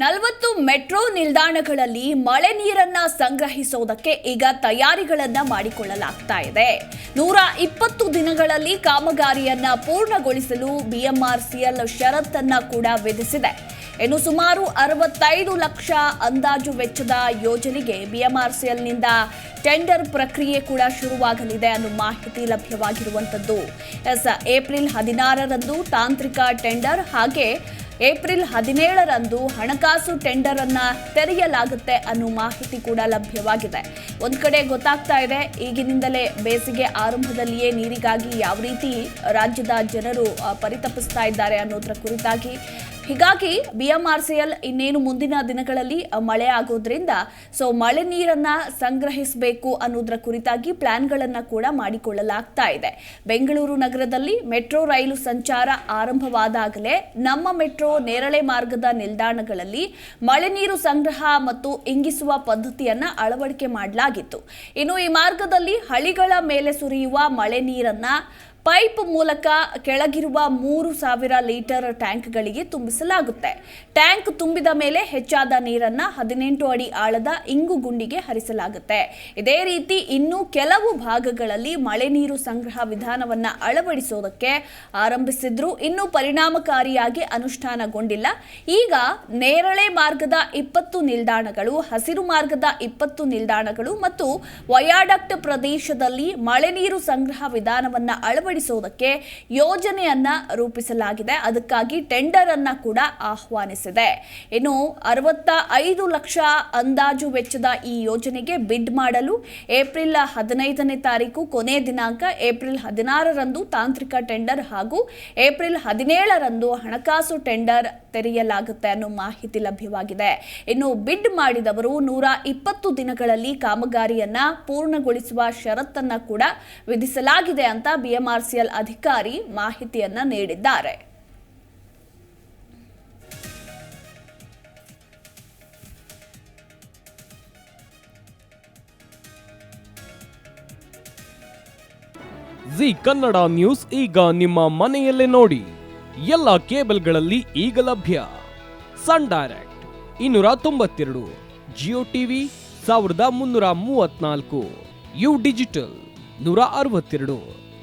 ನಲವತ್ತು ಮೆಟ್ರೋ ನಿಲ್ದಾಣಗಳಲ್ಲಿ ಮಳೆ ನೀರನ್ನ ಸಂಗ್ರಹಿಸೋದಕ್ಕೆ ಈಗ ತಯಾರಿಗಳನ್ನ ಮಾಡಿಕೊಳ್ಳಲಾಗ್ತಾ ಇದೆ. ನೂರ ಇಪ್ಪತ್ತು ದಿನಗಳಲ್ಲಿ ಕಾಮಗಾರಿಯನ್ನ ಪೂರ್ಣಗೊಳಿಸಲು ಬಿಎಂಆರ್ಸಿಎಲ್ ಷರತ್ತನ್ನ ಕೂಡ ವಿಧಿಸಿದೆ. ಇನ್ನು ಸುಮಾರು ಅರವತ್ತೈದು ಲಕ್ಷ ಅಂದಾಜು ವೆಚ್ಚದ ಯೋಜನೆಗೆ ಬಿಎಂಆರ್ಸಿಎಲ್ನಿಂದ ಟೆಂಡರ್ ಪ್ರಕ್ರಿಯೆ ಕೂಡ ಶುರುವಾಗಲಿದೆ ಅನ್ನೋ ಮಾಹಿತಿ ಲಭ್ಯವಾಗಿರುವಂಥದ್ದು ಎಸ್, ಏಪ್ರಿಲ್ ಹದಿನಾರರಂದು ತಾಂತ್ರಿಕ ಟೆಂಡರ್ ಹಾಗೆ ಏಪ್ರಿಲ್ ಹದಿನೇಳರಂದು ಹಣಕಾಸು ಟೆಂಡರ್ ಅನ್ನ ತೆರೆಯಲಾಗುತ್ತೆ ಅನ್ನೋ ಮಾಹಿತಿ ಕೂಡ ಲಭ್ಯವಾಗಿದೆ. ಒಂದ್ ಕಡೆ ಗೊತ್ತಾಗ್ತಾ ಇದೆ, ಈಗಿನಿಂದಲೇ ಬೇಸಿಗೆ ಆರಂಭದಲ್ಲಿಯೇ ನೀರಿಗಾಗಿ ಯಾವ ರೀತಿ ರಾಜ್ಯದ ಜನರು ಪರಿತಪಿಸ್ತಾ ಇದ್ದಾರೆ ಅನ್ನೋದರ ಕುರಿತಾಗಿ ಹೀಗಾಗಿ ಬಿಎಂಆರ್ಸಿಎಲ್ ಇನ್ನೇನು ಮುಂದಿನ ದಿನಗಳಲ್ಲಿ ಮಳೆ ಆಗೋದ್ರಿಂದ, ಸೊ ಮಳೆ ನೀರನ್ನ ಸಂಗ್ರಹಿಸಬೇಕು ಅನ್ನೋದ್ರ ಕುರಿತಾಗಿ ಪ್ಲಾನ್ಗಳನ್ನ ಕೂಡ ಮಾಡಿಕೊಳ್ಳಲಾಗ್ತಾ ಇದೆ. ಬೆಂಗಳೂರು ನಗರದಲ್ಲಿ ಮೆಟ್ರೋ ರೈಲು ಸಂಚಾರ ಆರಂಭವಾದಾಗಲೇ ನಮ್ಮ ಮೆಟ್ರೋ ನೇರಳೆ ಮಾರ್ಗದ ನಿಲ್ದಾಣಗಳಲ್ಲಿ ಮಳೆ ನೀರು ಸಂಗ್ರಹ ಮತ್ತು ಇಂಗಿಸುವ ಪದ್ಧತಿಯನ್ನ ಅಳವಡಿಕೆ ಮಾಡಲಾಗಿತ್ತು. ಇನ್ನು ಈ ಮಾರ್ಗದಲ್ಲಿ ಹಳಿಗಳ ಮೇಲೆ ಸುರಿಯುವ ಮಳೆ ನೀರನ್ನ ಪೈಪ್ ಮೂಲಕ ಕೆಳಗಿರುವ ಮೂರು ಸಾವಿರ ಲೀಟರ್ ಟ್ಯಾಂಕ್ಗಳಿಗೆ ತುಂಬಿಸಲಾಗುತ್ತೆ. ಟ್ಯಾಂಕ್ ತುಂಬಿದ ಮೇಲೆ ಹೆಚ್ಚಾದ ನೀರನ್ನು ಹದಿನೆಂಟು ಅಡಿ ಆಳದ ಇಂಗು ಗುಂಡಿಗೆ ಹರಿಸಲಾಗುತ್ತೆ. ಇದೇ ರೀತಿ ಇನ್ನೂ ಕೆಲವು ಭಾಗಗಳಲ್ಲಿ ಮಳೆ ನೀರು ಸಂಗ್ರಹ ವಿಧಾನವನ್ನು ಅಳವಡಿಸೋದಕ್ಕೆ ಆರಂಭಿಸಿದ್ರು. ಇನ್ನೂ ಪರಿಣಾಮಕಾರಿಯಾಗಿ ಅನುಷ್ಠಾನಗೊಂಡಿಲ್ಲ. ಈಗ ನೇರಳೆ ಮಾರ್ಗದ ಇಪ್ಪತ್ತು ನಿಲ್ದಾಣಗಳು, ಹಸಿರು ಮಾರ್ಗದ ಇಪ್ಪತ್ತು ನಿಲ್ದಾಣಗಳು ಮತ್ತು ವಯಾಡಕ್ಟ್ ಪ್ರದೇಶದಲ್ಲಿ ಮಳೆ ನೀರು ಸಂಗ್ರಹ ವಿಧಾನವನ್ನು ವಿಧಾನವನ್ನ ಅಳವಡಿಸುವುದಕ್ಕೆ ಯೋಜನೆಯನ್ನ ರೂಪಿಸಲಾಗಿದೆ. ಅದಕ್ಕಾಗಿ ಟೆಂಡರ್ ಅನ್ನ ಕೂಡ ಆಹ್ವಾನಿಸಿದೆ. ಇನ್ನು ಅರವತ್ತ ಐದು ಲಕ್ಷ ಅಂದಾಜು ವೆಚ್ಚದ ಈ ಯೋಜನೆಗೆ ಬಿಡ್ ಮಾಡಲು ಏಪ್ರಿಲ್ ಹದಿನೈದನೇ ತಾರೀಕು ಕೊನೆ ದಿನಾಂಕ, ಏಪ್ರಿಲ್ ಹದಿನಾರರಂದು ತಾಂತ್ರಿಕ ಟೆಂಡರ್ ಹಾಗೂ ಏಪ್ರಿಲ್ ಹದಿನೇಳರಂದು ಹಣಕಾಸು ಟೆಂಡರ್ ತೆರೆಯಲಾಗುತ್ತೆ ಅನ್ನೋ ಮಾಹಿತಿ ಲಭ್ಯವಾಗಿದೆ. ಇನ್ನು ಬಿಡ್ ಮಾಡಿದವರು ನೂರ ಇಪ್ಪತ್ತು ದಿನಗಳಲ್ಲಿ ಕಾಮಗಾರಿಯನ್ನ ಪೂರ್ಣಗೊಳಿಸುವ ಷರತ್ತನ್ನ ಕೂಡ ವಿಧಿಸಲಾಗಿದೆ ಅಂತ ಬಿಎಂಆರ್ಸಿಎಲ್ ಅಧಿಕಾರಿ ಮಾಹಿತಿಯನ್ನ ನೀಡಿದ್ದಾರೆ. ಜಿ ಕನ್ನಡ ನ್ಯೂಸ್ ಈಗ ನಿಮ್ಮ ಮನೆಯಲ್ಲೇ ನೋಡಿ. ಎಲ್ಲ ಕೇಬಲ್ಗಳಲ್ಲಿ ಈಗ ಲಭ್ಯ. ಸನ್ ಡೈರೆಕ್ಟ್ ಇನ್ನೂರ ತೊಂಬತ್ತೆರಡು, ಜಿಯೋ ಟಿವಿ ಸಾವಿರದ ಮುನ್ನೂರ ಮೂವತ್ನಾಲ್ಕು ಯು ಡಿಜಿಟಲ್ ನೂರ ಅರವತ್ತೆರಡು.